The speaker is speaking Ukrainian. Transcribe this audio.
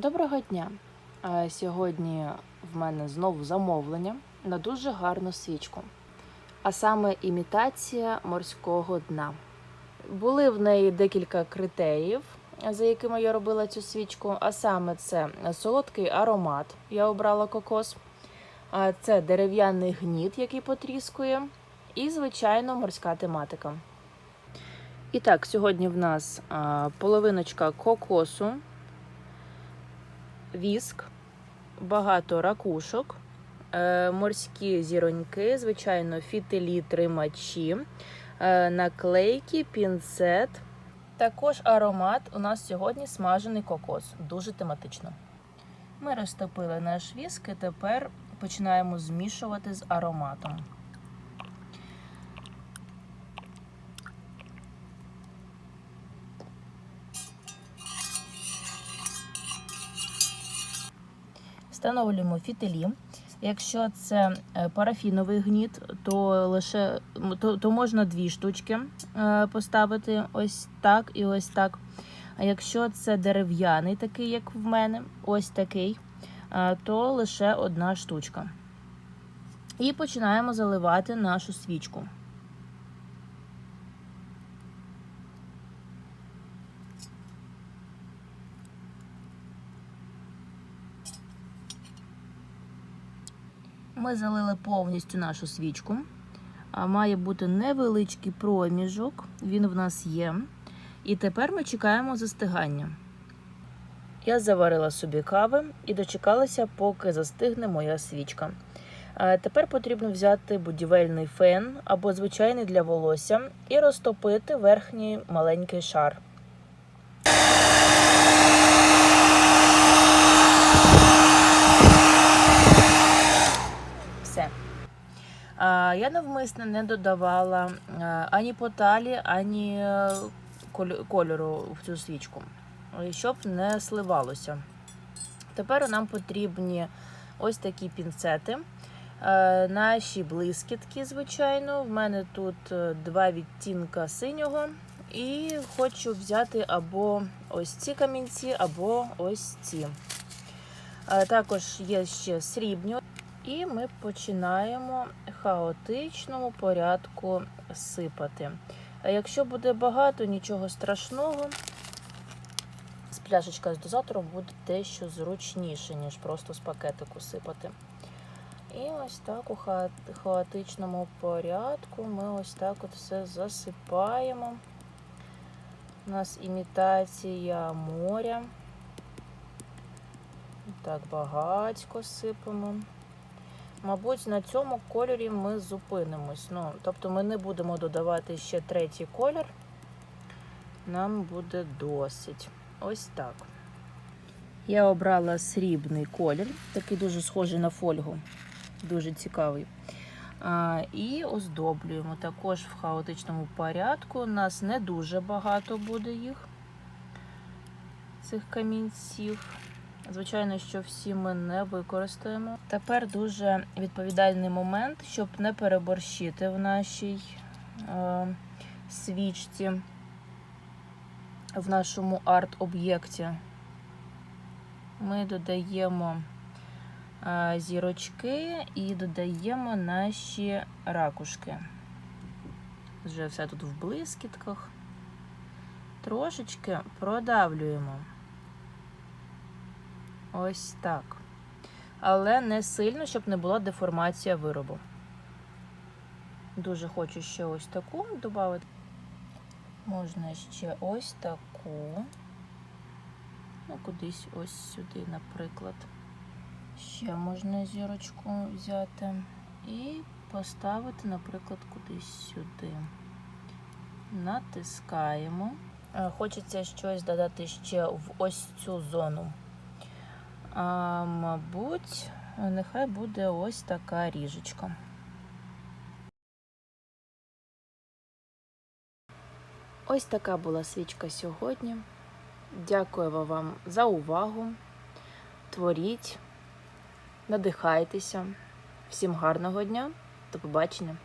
Доброго дня! Е, Сьогодні в мене знову замовлення на дуже гарну свічку, а саме імітація морського дна. Були в неї декілька критеріїв, за якими я робила цю свічку, а саме це солодкий аромат, я обрала кокос, це дерев'яний гніт, який потріскує, і, звичайно, морська тематика. І так, сьогодні в нас половиночка кокосу, віск, багато ракушок, е, морські зіроньки, звичайно, фітилі, тримачі, е, наклейки, пінцет. Також аромат у нас сьогодні смажений кокос, дуже тематично. Ми розтопили наш віск і тепер починаємо змішувати з ароматом. Встановлюємо фітилі. Якщо це е, парафіновий гніт, то лише то, то можна дві штучки е, поставити ось так і ось так. А якщо це дерев'яний, такий, як в мене, ось такий, е, то лише одна штучка. І починаємо заливати нашу свічку. Ми залили повністю нашу свічку. А Має бути невеличкий проміжок, він в нас є. І тепер ми чекаємо застигання. Я заварила собі кави і дочекалася, поки застигне моя свічка. Тепер потрібно взяти будівельний фен або звичайний для волосся і розтопити верхній маленький шар. Все. А, Я навмисно не додавала ані поталі, ані е, кольору в цю свічку, щоб не сливалося. Тепер нам потрібні ось такі пінцети. Е, Наші блискітки, звичайно. В мене тут е, два відтінка синього. І хочу взяти або ось ці камінці, або ось ці. Е, Також є ще срібні. І ми починаємо хаотичному порядку сипати. А якщо буде багато, нічого страшного. З пляшечка з дозатором буде дещо зручніше, ніж просто з пакетику сипати. І ось так у ха- хаотичному порядку ми ось так от все засипаємо. У нас імітація моря. Так, багатько сипемо. Мабуть, на цьому кольорі ми зупинимось. Ну, тобто ми не будемо додавати ще третій колір. Нам буде досить. Ось так. Я обрала срібний колір, такий дуже схожий на фольгу. Дуже цікавий. А, і оздоблюємо також в хаотичному порядку. У нас не дуже багато буде їх, цих камінців. Звичайно, що всі ми не використаємо. Тепер дуже відповідальний момент, щоб не переборщити в нашій е, свічці, в нашому арт-об'єкті. Ми додаємо е, зірочки і додаємо наші ракушки. Вже все тут в блискітках. Трошечки продавлюємо. Ось так. Але не сильно, щоб не була деформація виробу. Дуже хочу ще ось таку додати. Можна ще ось таку. Ну, кудись ось сюди, наприклад. Ще можна зірочку взяти і поставити, наприклад, кудись сюди. Натискаємо. Е, Хочеться щось додати ще в ось цю зону. А, мабуть, нехай буде ось така ріжечка. Ось така була свічка сьогодні. Дякую вам за увагу. Творіть, надихайтеся. Всім гарного дня. До побачення!